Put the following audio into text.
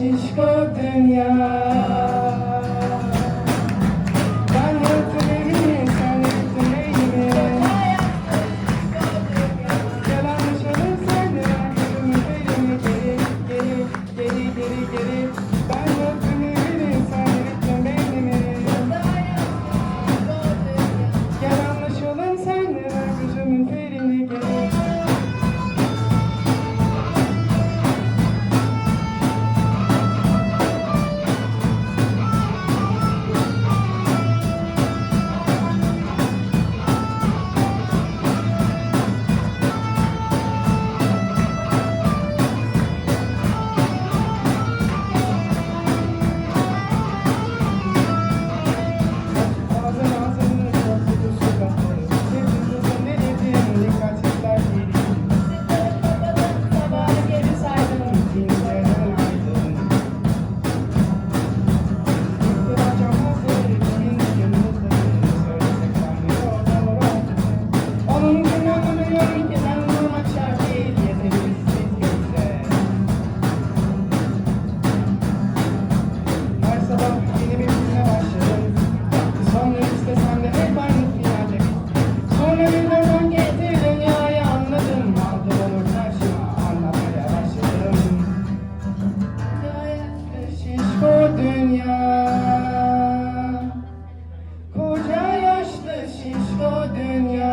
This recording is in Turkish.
şişko dünya. than you.